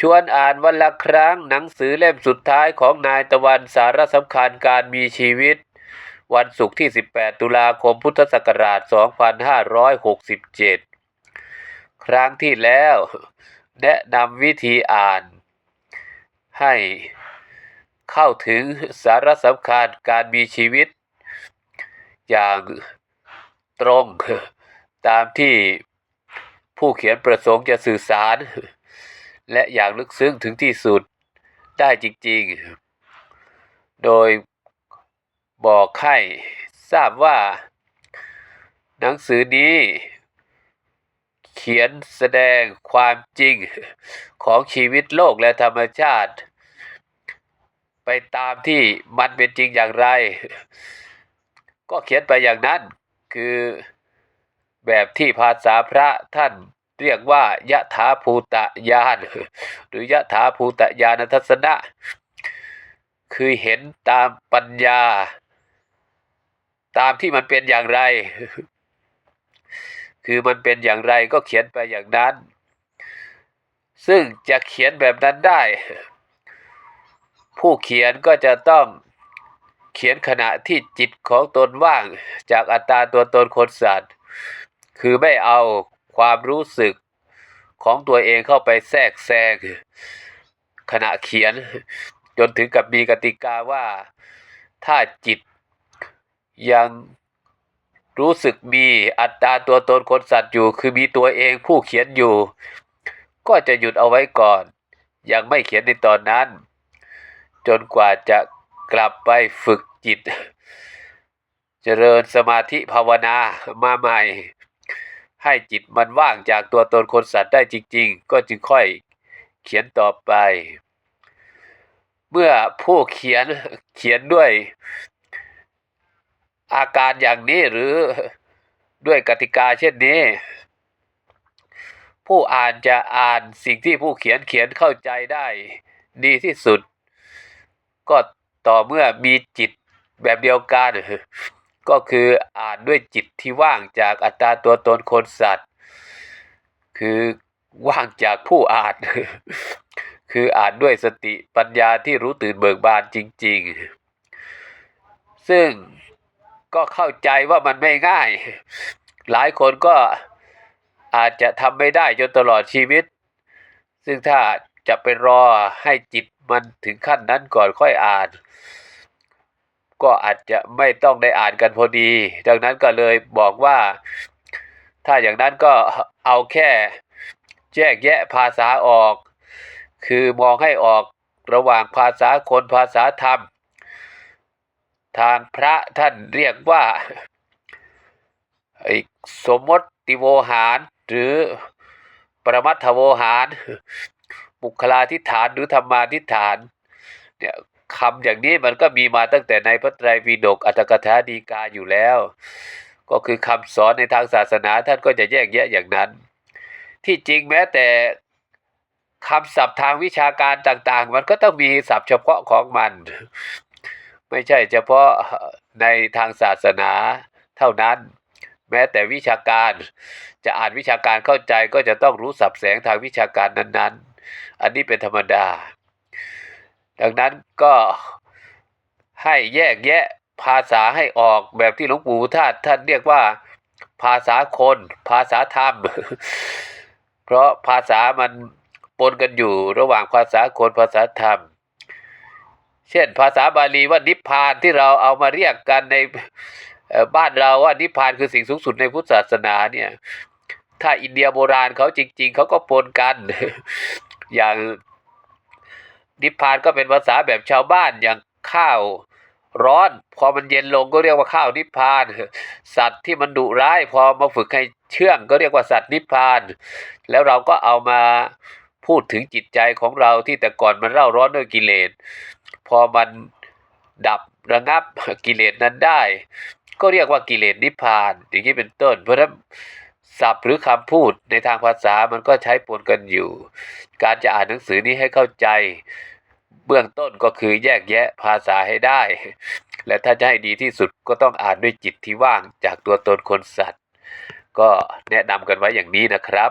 ชวนอ่านวันละครั้งหนังสือเล่มสุดท้ายของนายตะวันสาระสำคัญการมีชีวิต วันศุกร์ที่ 18 ตุลาคมพุทธศักราช 2567 ครั้งที่แล้ว แนะนำวิธีอ่าน ให้เข้าถึงสาระสำคัญการมีชีวิต อย่างตรงตามที่ผู้เขียนประสงค์จะสื่อสาร และอย่างลึกซึ้งถึงที่สุดได้จริงๆ โดยบอกให้ทราบว่า หนังสือนี้ เขียนแสดงความจริงของชีวิตโลกและธรรมชาติ ไปตามที่มันเป็นจริงอย่างไร ก็เขียนไปอย่างนั้นคือแบบที่ภาษาพระท่าน เรียกว่ายะถาภูตะญาณหรือยะถาภูตะญาณทัศนะ คือเห็นตามปัญญา ตามที่มันเป็นอย่างไร คือมันเป็นอย่างไรก็เขียนไปอย่างนั้น ซึ่งจะเขียนแบบนั้นได้ ผู้เขียนก็จะต้องเขียนขณะที่จิตของตนว่างจากอัตตาตัวตนคนสัตว์ คือไม่เอา ความรู้สึกของตัวเองเข้าไปแทรกแซงขณะเขียน จนถึงกับมีกติกาว่าถ้าจิตยังรู้สึกมีอัตตาตัวตนคนสัตว์อยู่ คือมีตัวเองผู้เขียนอยู่ ก็จะหยุดเอาไว้ก่อน ยังไม่เขียนในตอนนั้น จนกว่าจะกลับไปฝึกจิต เจริญสมาธิภาวนามาใหม่ ให้จิตมันว่างจากตัวตนคนสัตว์ได้จริง ๆ ก็จึงค่อยเขียนต่อไป เมื่อผู้เขียนเขียนด้วยอาการอย่างนี้หรือด้วยกติกาเช่นนี้ ผู้อ่านจะอ่านสิ่งที่ผู้เขียนเขียนเข้าใจได้ ดีที่สุด ก็ต่อเมื่อมีจิตแบบเดียวกัน ก็คืออ่านด้วยจิตที่ว่างจากอัตตาตัวตนคนสัตว์ คือว่างจากผู้อ่าน คืออ่านด้วยสติปัญญาที่รู้ตื่นเบิกบานจริง ๆ ซึ่งก็เข้าใจว่ามันไม่ง่าย หลายคนก็อาจจะทำไม่ได้จนตลอดชีวิต ซึ่งถ้าจะไปรอให้จิตมันถึงขั้นนั้นก่อนค่อยอ่าน ก็อาจจะไม่ต้องได้อ่านกันพอดี ดังนั้นก็เลยบอกว่า ถ้าอย่างนั้นก็เอาแค่แยกแยะภาษาออก คือมองให้ออกระหว่างภาษาคนภาษาธรรม ทางพระท่านเรียกว่าอ้สมมติโวหาร หรือปรมัตถโวหาร บุคลาธิฐานหรือธรรมาธิฐานเนี่ย คำอย่างนี้มันก็มีมาตั้งแต่ในพระไตรปิฎกอัตถกถาดีกาอยู่แล้ว ก็คือคำสอนในทางศาสนาท่านก็จะแยกแยะอย่างนั้น ที่จริงแม้แต่คำศัพท์ทางวิชาการต่าง ๆ มันก็ต้องมีศัพท์เฉพาะของมัน ไม่ใช่เฉพาะในทางศาสนาเท่านั้น แม้แต่วิชาการจะอ่านวิชาการเข้าใจก็จะต้องรู้สับแสงทางวิชาการนั้น ๆ อันนี้เป็นธรรมดา ดังนั้นก็ให้แยกแยะภาษาให้ออกแบบที่หลวงปู่ท่านท่านเรียกว่า ภาษาคน ภาษาธรรม เพราะภาษามันปนกันอยู่ระหว่างภาษาคนภาษาธรรม เช่นภาษาบาลีว่านิพพานที่เราเอามาเรียกกันในบ้านเราว่านิพพานคือสิ่งสูงสุดในพุทธศาสนาเนี่ย ถ้าอินเดียโบราณเขาจริง ๆ เขาก็ปนกัน อย่าง นิพพานก็เป็นภาษาแบบชาวบ้านอย่างข้าวร้อน พอมันเย็นลงก็เรียกว่าข้าวนิพพาน สัตว์ที่มันดุร้าย พอมาฝึกให้เชื่องก็เรียกว่าสัตว์นิพพาน แล้วเราก็เอามาพูดถึงจิตใจของเราที่แต่ก่อนมันเร่าร้อนด้วยกิเลส พอมันดับระงับกิเลสนั้นได้ ก็เรียกว่ากิเลสนิพพาน อย่างนี้เป็นต้น เพราะฉะนั้น ศัพท์หรือคำพูดในทางภาษามันก็ใช้ปนกันอยู่ การจะอ่านหนังสือนี้ให้เข้าใจ เบื้องต้นก็คือแยกแยะภาษาให้ได้ และถ้าจะให้ดีที่สุดก็ต้องอ่านด้วยจิตที่ว่างจากตัวตนคนสัตว์ ก็แนะนำกันไว้อย่างนี้นะครับ